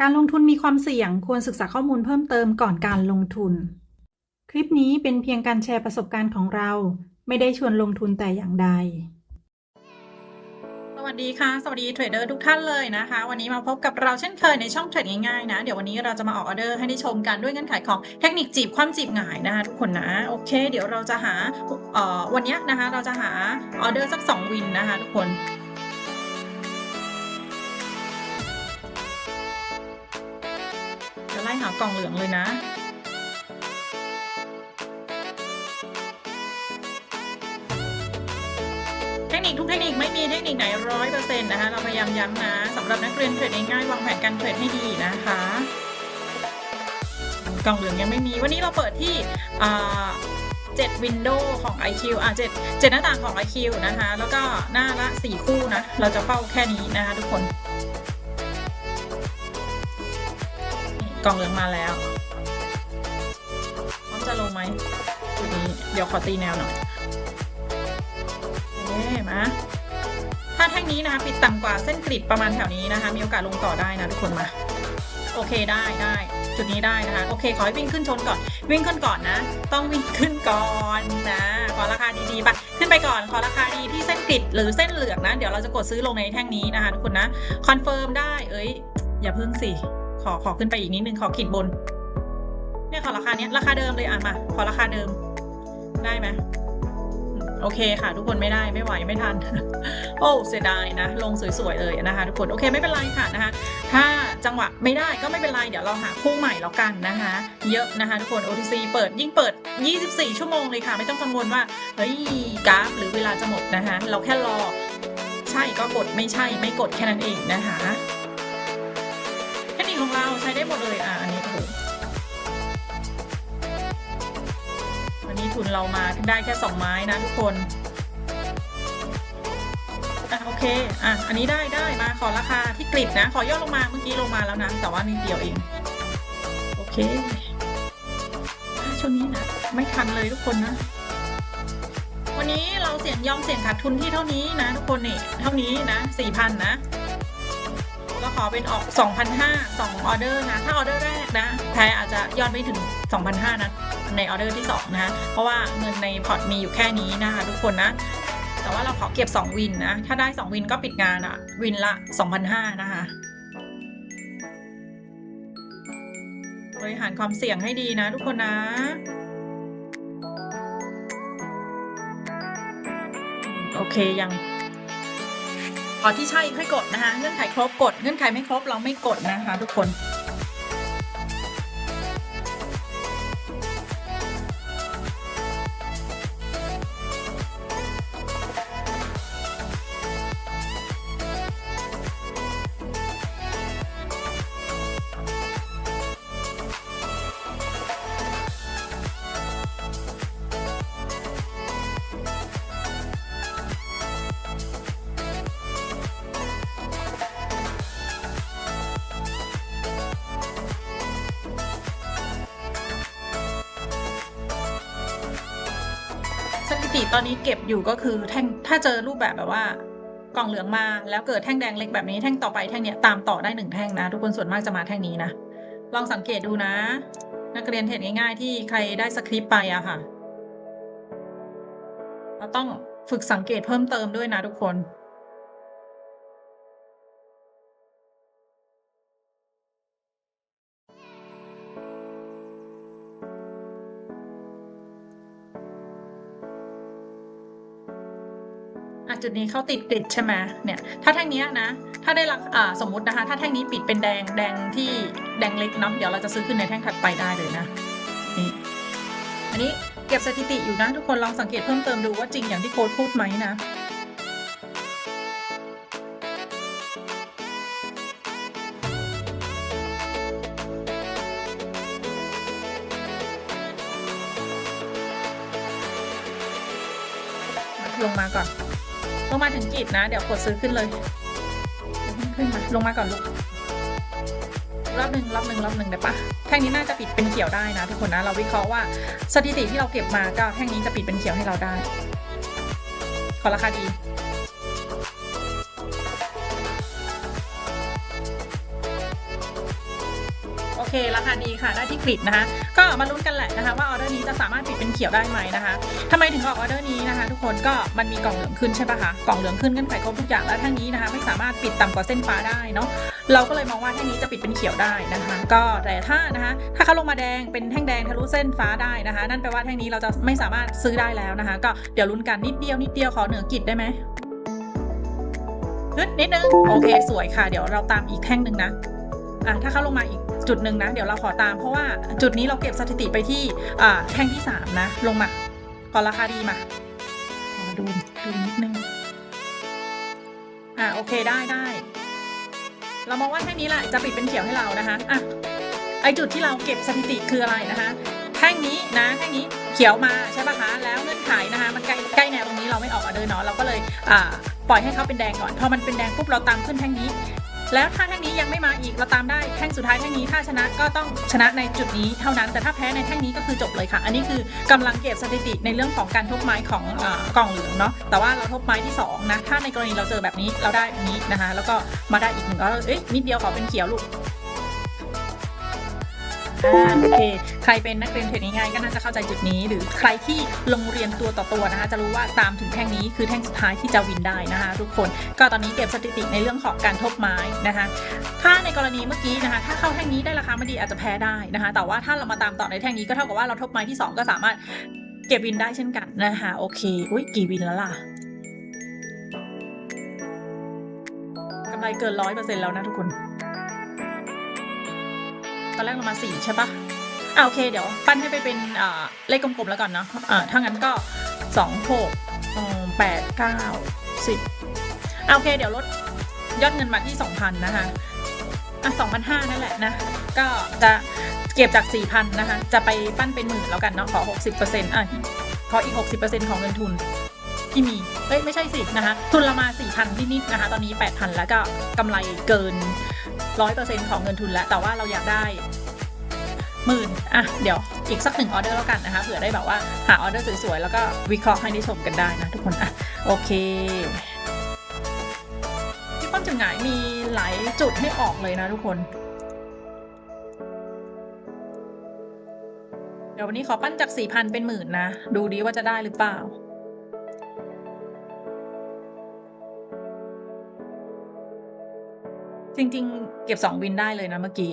การลงทุนมีความเสี่ยงควรศึกษาข้อมูลเพิ่มเติมก่อนการลงทุน คลิปนี้เป็นเพียงการแชร์ประสบการณ์ของเรา ไม่ได้ชวนลงทุนแต่อย่างใด สวัสดีค่ะ สวัสดีเทรดเดอร์ทุกท่านเลยนะคะ วันนี้มาพบกับเราเช่นเคยในช่องเทรดง่ายๆนะ เดี๋ยววันนี้เราจะมาออกออเดอร์ให้ได้ชมกันด้วยเงื่อนไขของเทคนิคจีบความจีบหงายนะคะทุกคนนะ โอเค เดี๋ยวเราจะหาวันนี้นะคะเราจะหาออเดอร์สัก 2 วินนะคะทุกคน หากล่องเหลืองเลยนะ เทคนิคทุกเทคนิคไม่มีเทคนิคไหนร้อยเปอร์เซ็นต์นะคะ เราพยายามย้ำนะสำหรับนักเรียนเทรดง่ายวางแผนการเทรดให้ดีนะคะกล่องเหลืองยังไม่มีวันนี้เราเปิดที่อ่า7วินโดว์ของ IQ อะ7 7หน้าต่างของ IQ นะคะ แล้วก็หน้าละ4คู่นะ เราจะเฝ้าแค่นี้นะคะทุกคน กล่องเหลืองมาแล้วพร้อมจะลงไหมจุดนี้เดี๋ยวขอตีแนวหน่อยโอเคมาถ้าแท่งนี้นะคะปิดต่ำกว่าเส้นกริดประมาณแถวนี้นะคะ มีโอกาสลงต่อได้นะทุกคนมา โอเคได้ได้จุดนี้ได้นะคะ โอเค ขอให้วิ่งขึ้นชนก่อน วิ่งขึ้นก่อนนะ ต้องวิ่งขึ้นก่อนนะ ขอราคาดีๆไปขึ้นไปก่อน ขอราคาดีที่เส้นกริดหรือเส้นเหลืองนะ เดี๋ยวเราจะกดซื้อลงในแท่งนี้นะคะทุกคนนะ คอนเฟิร์มได้ เอ้ย อย่าพึ่งสิ ขอขอขึ้นไปอีกนิดนึงขอขีดบน เนี่ยขอราคาเนี้ยราคาเดิมเลยอะมาขอราคาเดิมได้ไหมโอเคค่ะ ทุกคนไม่ได้ไม่ไหวไม่ทัน โอ้เสียดายนะ ลงสวยๆเลยนะคะ ทุกคนโอเคไม่เป็นไรค่ะนะคะถ้าจังหวะไม่ได้ก็ไม่เป็นไรเดี๋ยวเราหาคู่ใหม่แล้วกันนะคะ เยอะนะคะ ทุกคน OTC เปิดยิ่งเปิด 24 ชั่วโมงเลยค่ะ ไม่ต้องกังวลว่าเฮ้ยกราฟหรือเวลาจะหมดนะคะ เราแค่รอ ใช่ก็กดไม่ใช่ไม่กดแค่นั้นเองนะคะ ทุนเรามาได้แค่สองไม้นะทุกคน อะโอเค อะอันนี้ได้ได้มาขอราคาที่กริดนะ ขอย่อลงมาเมื่อกี้ลงมาแล้วนะ แต่ว่านิดเดียวเอง โอเคช่วงนี้นะไม่ทันเลยทุกคนนะ วันนี้เราเสี่ยงยอมเสี่ยงขาดทุนที่เท่านี้นะ ทุกคนนี่เท่านี้นะสี่พันนะเราขอเป็นออก2,500สองออเดอร์นะ ถ้าออเดอร์แรกนะ แพ้อาจจะยอดไม่ถึง 2,500นะในออเดอร์ที่ 2นะเพราะว่าเงินในพอร์ตมีอยู่แค่นี้นะคะทุกคนนะแต่ว่าเราขอเก็บ 2 วินนะ ถ้าได้ 2 วินก็ปิดงานอะวินละ 2,500 นะคะ บริหารความเสี่ยงให้ดีนะทุกคนนะโอเคยังพอที่ใช่ค่อยกดนะคะ เงื่อนไขครบกด เงื่อนไขไม่ครบเราไม่กดนะคะทุกคน ถิติตอนนี้เก็บอยู่ก็คือแท่งถ้าเจอรูปแบบแบบว่ากล่องเหลืองมาแล้วเกิดแท่งแดงเล็กแบบนี้แท่งต่อไปแท่งเนี้ยตามต่อได้หนึ่งแท่งนะ ทุกคนส่วนมากจะมาแท่งนี้นะลองสังเกตดูนะ นักเรียนเห็นง่ายๆ ที่ใครได้สคริปต์ไปอะค่ะเราต้องฝึกสังเกตเพิ่มเติมด้วยนะทุกคน จุดนี้เขาติดกริดใช่ไหมเนี่ยถ้าแท่งนี้นะ ถ้าได้ราคาอ่าสมมตินะคะ ถ้าแท่งนี้ปิดเป็นแดงแดงที่แดงเล็กเนาะเดี๋ยวเราจะซื้อขึ้นในแท่งถัดไปได้เลยนะนี่อันนี้เก็บสถิติอยู่นะทุกคนลองสังเกตเพิ่มเติมดูว่าจริงอย่างที่โค้ดพูดไหมนะลงมาก่อน ลงมาถึงจีดนะ เดี๋ยวกดซื้อขึ้นเลย ขึ้นมาลงมาก่อนลูกรอบหนึ่งรอบหนึ่งรอบหนึ่งได้ปะแท่งนี้น่าจะปิดเป็นเขียวได้นะทุกคนนะเราวิเคราะห์ว่าสถิติที่เราเก็บมาก็แท่งนี้จะปิดเป็นเขียวให้เราได้ ขอราคาดี เคราคาดีค่ะได้ที่กริดนะคะ ก็มาลุ้นกันแหละนะคะว่าออเดอร์นี้จะสามารถปิดเป็นเขียวได้ไหมนะคะทำไมถึงออกออเดอร์นี้นะคะ ทุกคนก็มันมีกล่องเหลืองขึ้นใช่ปะคะกล่องเหลืองขึ้นเงื่อนไขครบทุกอย่างแล้วแท่งนี้นะคะ ไม่สามารถปิดต่ำกว่าเส้นฟ้าได้เนาะเราก็เลยมองว่าแท่งนี้จะปิดเป็นเขียวได้นะคะ ก็แต่ถ้านะคะถ้าเขาลงมาแดงเป็นแท่งแดงทะลุเส้นฟ้าได้นะคะ นั่นแปลว่าแท่งนี้เราจะไม่สามารถซื้อได้แล้วนะคะ ก็เดี๋ยวลุ้นกันนิดเดียวนิดเดียวขอเหนือกิจได้ไหมนิดนิดนึงโอเคสวยค่ะ เดี๋ยวเราตามอีกแท่งหนึ่งนะ อะถ้าเขาลงมาอีกจุดหนึ่งนะ เดี๋ยวเราขอตามเพราะว่าจุดนี้เราเก็บสถิติไปที่อ่าแท่งที่สามนะ ลงมาขอราคาดีมาขอดูดูนิดนึงอะโอเคได้ได้เรามองว่าแท่งนี้แหละจะปิดเป็นเขียวให้เรานะคะอะไอจุดที่เราเก็บสถิติคืออะไรนะคะแท่งนี้นะแท่งนี้เขียวมาใช่ปะคะแล้วเงื่อนไขนะคะ มันใกล้ใกล้แนวตรงนี้เราไม่ออกออเดอร์เนาะเราก็เลยอ่าปล่อยให้เขาเป็นแดงก่อน พอมันเป็นแดงปุ๊บเราตามขึ้นแท่งนี้ แล้วถ้าแท่งนี้ยังไม่มาอีกเราตามได้แท่งสุดท้ายแท่งนี้ถ้าชนะก็ต้องชนะในจุดนี้เท่านั้น แต่ถ้าแพ้ในแท่งนี้ก็คือจบเลยค่ะ อันนี้คือกำลังเก็บสถิติในเรื่องของการทบไม้ของอกล่องเหลืองเนาะแต่ว่าเราทบไม้ที่สองนะถ้าในกรณีเราเจอแบบนี้เราได้อันนี้นะคะ แล้วก็มาได้อีกหนึ่งก็เอ๊ะนิดเดียวขอเป็นเขียวลูก อ่าโอเคใครเป็นนักเรียนเทรดง่ายๆก็น่าจะเข้าใจจุดนี้ หรือใครที่ลงเรียนตัวต่อตัวนะคะ จะรู้ว่าตามถึงแท่งนี้คือแท่งสุดท้ายที่จะวินได้นะคะ ทุกคนก็ตอนนี้เก็บสถิติในเรื่องของการทบไม้นะคะ ถ้าในกรณีเมื่อกี้นะคะ ถ้าเข้าแท่งนี้ได้ราคาไม่ดีอาจจะแพ้ได้นะคะ แต่ว่าถ้าเรามาตามต่อในแท่งนี้ก็เท่ากับว่าเราทบไม้ที่ 2 ก็สามารถเก็บวินได้เช่นกันนะคะโอเคอุ้ยกี่วินแล้วล่ะกำไรเกินร้อยเปอร์เซ็นต์แล้วนะทุกคน อนแรกเรามาสี่ใช่ปะอ่าโอเคเดี๋ยวปั้นให้ไปเป็นอ่าเลขกลมๆแล้วก่อนเนาะอ่าถ้างั้นก็สองหกแปดเก้าสิบอ่าโอเคเดี๋ยวลดยอดเงินมาที่สองพันนะคะอะสองพันห้านั่นแหละนะก็จะเก็บจากสี่พันนะคะจะไปปั้นเป็นหมื่นแล้วกันเนาะขอหกสิบเปอร์เซ็นต์อะขออีกหกสิบเปอร์เซ็นต์ของเงินทุนที่มี เอ้ย ไม่ใช่สินะคะ ทุนเรามาสี่พันนิดๆนะคะ ตอนนี้แปดพันแล้วก็กำไรเกิน ร้อยเปอร์เซ็นต์ของเงินทุนแล้ว แต่ว่าเราอยากได้หมื่นอะ เดี๋ยวอีกสักหนึ่งออเดอร์แล้วกันนะคะ เผื่อได้แบบว่าหาออเดอร์สวยๆ แล้วก็วิเคราะห์ให้ได้ชมกันได้นะทุกคน อะ โอเคที่ป้อมจุดหงายมีหลายจุดให้ออกเลยนะทุกคนเดี๋ยววันนี้ขอปั้นจากสี่พันเป็นหมื่นนะ ดูดีว่าจะได้หรือเปล่า จริง ๆ เก็บสองวินได้เลยนะเมื่อกี้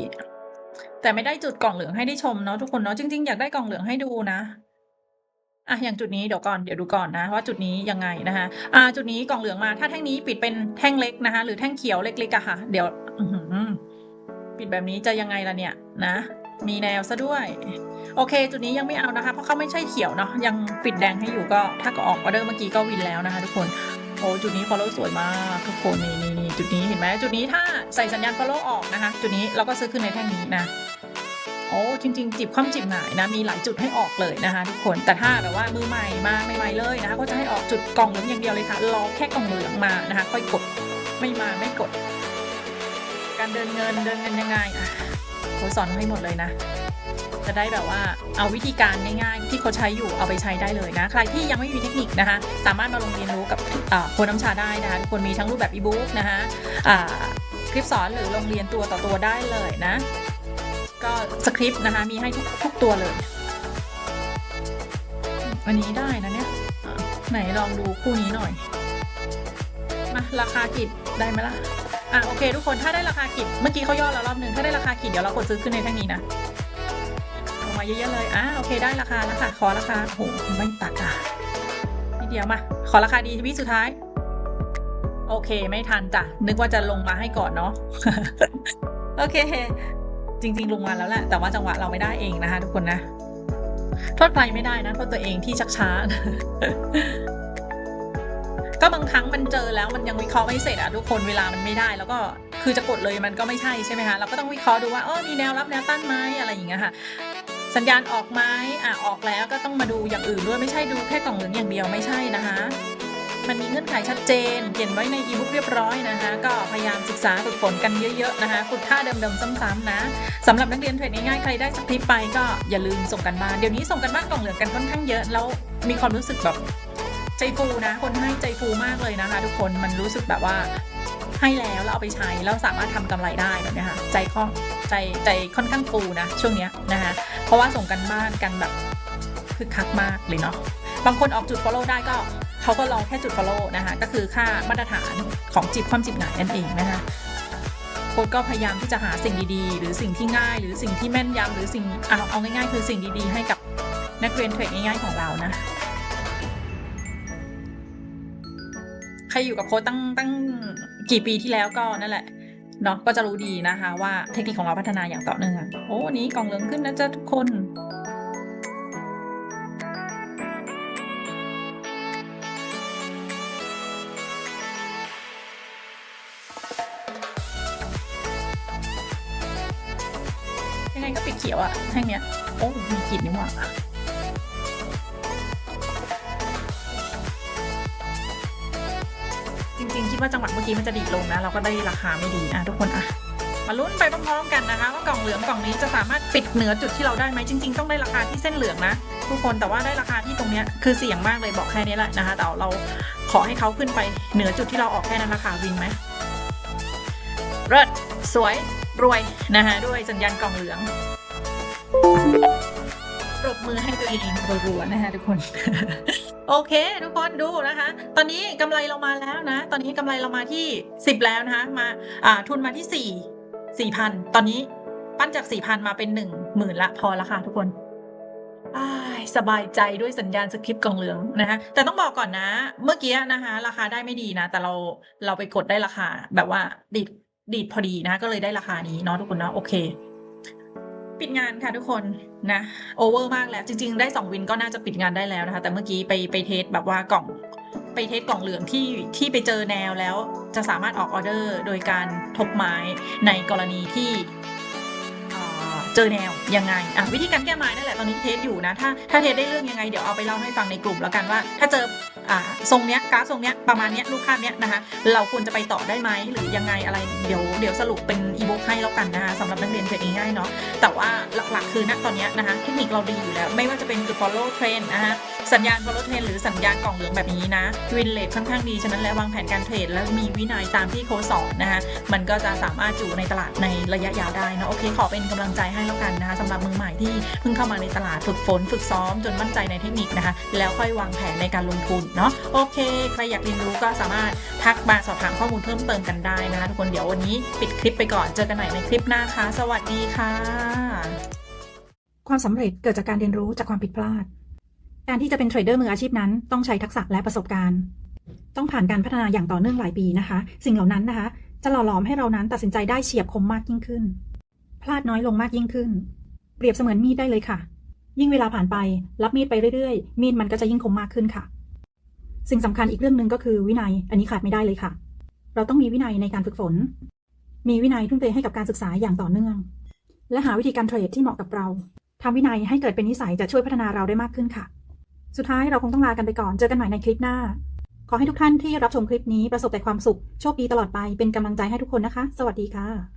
แต่ไม่ได้จุดกล่องเหลืองให้ได้ชมเนาะทุกคนเนาะจริง ๆ อยากได้กล่องเหลืองให้ดูนะอะอย่างจุดนี้เดี๋ยวก่อนเดี๋ยวดูก่อนนะว่าจุดนี้ยังไงนะคะอ่าจุดนี้กล่องเหลืองมาถ้าแท่งนี้ปิดเป็นแท่งเล็กนะคะ หรือแท่งเขียวเล็กๆอะค่ะ เดี๋ยวปิดแบบนี้จะยังไงล่ะเนี่ยนะ มีแนวซะด้วย โอเค จุดนี้ยังไม่เอานะคะ เพราะเขาไม่ใช่เขียวเนาะยังปิดแดงให้อยู่ก็ถ้าก็ออกออเดอร์เมื่อกี้ก็วินแล้วนะคะ ทุกคนโอ้จุดนี้ follow สวยมากทุกคนนี่นี่นี่ จุดนี้เห็นไหมจุดนี้ถ้าใส่สัญญาณ follow ออกนะคะ จุดนี้เราก็ซื้อขึ้นในแท่งนี้นะโอ้จริง ๆ จิบคว่ำจิบหงายนะมีหลายจุดให้ออกเลยนะคะทุกคนแต่ถ้าแบบว่ามือใหม่มาใหม่ๆเลยนะคะ ก็จะให้ออกจุดกล่องเหลืองอย่างเดียวเลยค่ะรอแค่กล่องเหลืองมานะคะ ค่อยกดไม่มาไม่กด การเดินเงินเดินเงินยังไงอะเขาสอนให้หมดเลยนะ จะได้แบบว่าเอาวิธีการง่ายๆ ที่เขาใช้อยู่เอาไปใช้ได้เลยนะ ใครที่ยังไม่มีเทคนิคนะคะ สามารถมาลงเรียนรู้กับโคนน้ำชาได้นะคะทุกคนมีทั้งรูปแบบอีบุ๊กนะคะคลิปสอนหรือลงเรียนตัวต่อตัวได้เลยนะ ก็สคริปต์นะคะมีให้ทุกทุกตัวเลยอันนี้ได้นะเนี่ยไหนลองดูคู่นี้หน่อยมาราคากิจได้ไหมล่ะอะโอเค ทุกคนถ้าได้ราคากิจเมื่อกี้เขาย่อแล้วรอบหนึ่งถ้าได้ราคากิจเดี๋ยวเรากดซื้อขึ้นในแท่งนี้นะ มาเยอะๆเลย อะโอเคได้ราคาแล้วค่ะ ขอราคาโอ้โหไม่ตัดอะนิดเดียวมา ขอราคาดีวิสุดท้าย โอเคไม่ทันจ้ะ นึกว่าจะลงมาให้ก่อนเนาะ โอเค จริง ๆ ลงมาแล้วแหละ แต่ว่าจังหวะเราไม่ได้เองนะคะ ทุกคนนะ โทษใครไม่ได้นะ โทษตัวเองที่ชักช้าก็บางครั้งมันเจอแล้วมันยังวิเคราะห์ไม่เสร็จอะทุกคนเวลามันไม่ได้ แล้วก็คือจะกดเลยมันก็ไม่ใช่ใช่ไหมคะเราก็ต้องวิเคราะห์ดูว่าเออมีแนวรับแนวต้านไหมอะไรอย่างเงี้ยค่ะ สัญญาณออกไหมอะออกแล้วก็ต้องมาดูอย่างอื่นด้วยไม่ใช่ดูแค่กล่องเหลืองอย่างเดียวไม่ใช่นะคะ มันมีเงื่อนไขชัดเจนเขียนไว้ในอีบุ๊กเรียบร้อยนะคะ ก็พยายามศึกษาฝึกฝนกันเยอะๆนะคะฝึกท่าเดิมๆซ้ำๆนะสำหรับนักเรียนเทรดง่ายๆใครได้สคริปต์ไปก็อย่าลืมส่งกันบ้าเดี๋ยวนี้ส่งกันบ้านกล่องเหลืองกันค่อนข้างเยอะแล้วมีความรู้สึกแบบใจฟูนะ คนให้ใจฟูมากเลยนะคะ ทุกคนมันรู้สึกแบบว่า ให้แล้วแล้วเอาไปใช้แล้วสามารถทำกำไรได้แบบนี้ค่ะใจคล่องใจใจค่อนข้างฟูนะช่วงเนี้ยนะคะเพราะว่าส่งกันบ้านกันแบบคึกคักมากเลยเนาะบางคนออกจุด follow ได้ก็เขาก็รอแค่จุด follow นะคะก็คือค่ามาตรฐานของจิบความจิบหงายนั่นเองนะคะโค้ดก็พยายามที่จะหาสิ่งดีๆ หรือสิ่งที่ง่าย หรือสิ่งที่แม่นยำหรือสิ่งเอาเอาง่ายๆ คือสิ่งดีๆ ให้กับนักเรียนเทรดง่ายๆของเรานะ ใครอยู่กับโค้ดตั้งตั้งกี่ปีที่แล้วก็นั่นแหละเนาะก็จะรู้ดีนะคะว่าเทคนิคของเราพัฒนาอย่างต่อเนื่องโอ้นนี้กล่องเหลืองขึ้นนะจ๊ะทุกคนยังไงก็ปิดเขียวอะแท่งเนี้ยโอ้มีกลิ่นนี่หว่า ดว่าจังหวะเมื่อกี้มันจะดีดลงนะ เราก็ได้ราคาไม่ดีนะทุกคนอะมาลุ้นไปพร้อมๆกันนะคะ ว่ากล่องเหลืองกล่องนี้จะสามารถปิดเหนือจุดที่เราได้ไหมจริง ๆ ต้องได้ราคาที่เส้นเหลืองนะ ทุกคนแต่ว่าได้ราคาที่ตรงเนี้ยคือเสี่ยงมากเลยบอกแค่นี้แหละนะคะแต่เราขอให้เขาขึ้นไปเหนือจุดที่เราออกแค่นั้นราคาวินไหมเลิศสวยรวยนะคะด้วยสัญญาณกล่องเหลืองปรบมือให้ตัวเองรัวๆนะคะทุกคน โอเค ทุกคนดูนะคะ ตอนนี้กำไรเรามาแล้วนะ ตอนนี้กำไรเรามาที่ 10 แล้วนะคะ มาอ่าทุนมาที่ 4 4,000ตอนนี้ปั้นจาก 4,000 มาเป็น 1 0,000ละพอละค่ะทุกคนสบายใจด้วยสัญญาณสคริปต์กองเหลืองนะคะแต่ต้องบอกก่อนนะ เมื่อกี้นะคะ ราคาได้ไม่ดีนะ แต่เราเราไปกดได้ราคาแบบว่าดีดดีดพอดีนะ ก็เลยได้ราคานี้เนาะทุกคนนะโอเค ปิดงานค่ะทุกคนนะโอเวอร์มากแล้ว จริง ๆ ได้2วินก็น่าจะปิดงานได้แล้วนะคะ แต่เมื่อกี้ไปไปเทสแบบว่ากล่อง ไปเทสกล่องเหลืองที่ที่ไปเจอแนวแล้ว จะสามารถออกออเดอร์โดยการทบไม้ในกรณีที่เจอแนวยังไงอะวิธีการแก้ไม้นั่นแหละตอนนี้เทสอยู่นะถ้าถ้าเทสได้เรื่องยังไงเดี๋ยวเอาไปเล่าให้ฟังในกลุ่มแล้วกันว่า ถ้าเจอ ทรงเนี้ยกราฟทรงเนี้ยประมาณเนี้ยรูปภาพเนี้ยนะคะ เราควรจะไปต่อได้ไหมหรือยังไงอะไรเดี๋ยวเดี๋ยวสรุปเป็นอีบุ๊กให้แล้วกันนะคะสำหรับนักเรียนเทรดง่ายๆเนาะแต่ว่าหลักๆคือณตอนเนี้ยนะคะเทคนิคเราดีอยู่แล้ว ไม่ว่าจะเป็นจุด follow trend นะคะสัญญาณ follow trend หรือสัญญาณกล่องเหลืองแบบนี้นะวินเลทค่อนข้างดีฉะนั้นแล้ววางแผนการเทรดแล้วมีวินัยตามที่โค้ชสอนนะคะมันก็จะสามารถอยู่ในตลาดในระยะยาวได้นะโอเค ขอเป็นกำลังใจให้แล้วกันนะคะสำหรับมือใหม่ที่เพิ่งเข้ามาในตลาดฝึกฝน ฝึกซ้อมจนมั่นใจในเทคนิคนะคะแล้วค่อยวางแผนในการลงทุนเนาะโอเค ใครอยากเรียนรู้ก็สามารถทักมาสอบถามข้อมูลเพิ่มเติมกันได้นะคะทุกคนเดี๋ยววันนี้ปิดคลิปไปก่อนเจอกันใหม่ในคลิปหน้าค่ะสวัสดีค่ะ ความสำเร็จเกิดจากการเรียนรู้จากความผิดพลาด การที่จะเป็นเทรดเดอร์มืออาชีพนั้น ต้องใช้ทักษะและประสบการณ์ ต้องผ่านการพัฒนาอย่างต่อเนื่องหลายปีนะคะ สิ่งเหล่านั้นนะคะ จะหล่อหลอมให้เรานั้นตัดสินใจได้เฉียบคมมากยิ่งขึ้น พลาดน้อยลงมากยิ่งขึ้น เปรียบเสมือนมีดได้เลยค่ะ ยิ่งเวลาผ่านไป รับมีดไปเรื่อยๆ มีดมันก็จะยิ่งคมมากขึ้นค่ะ สิ่งสำคัญอีกเรื่องหนึ่งก็คือวินัย อันนี้ขาดไม่ได้เลยค่ะ เราต้องมีวินัยในการฝึกฝน มีวินัยทุ่มเทให้กับการศึกษาอย่างต่อเนื่อง และหาวิธีการเทรดที่เหมาะกับเราทำวินัยให้เกิดเป็นนิสัยจะช่วยพัฒนาเราได้มากขึ้นค่ะ สุดท้ายเราคงต้องลากันไปก่อน เจอกันใหม่ในคลิปหน้า ขอให้ทุกท่านที่รับชมคลิปนี้ประสบแต่ความสุข โชคดีตลอดไป เป็นกำลังใจให้ทุกคนนะคะ สวัสดีค่ะ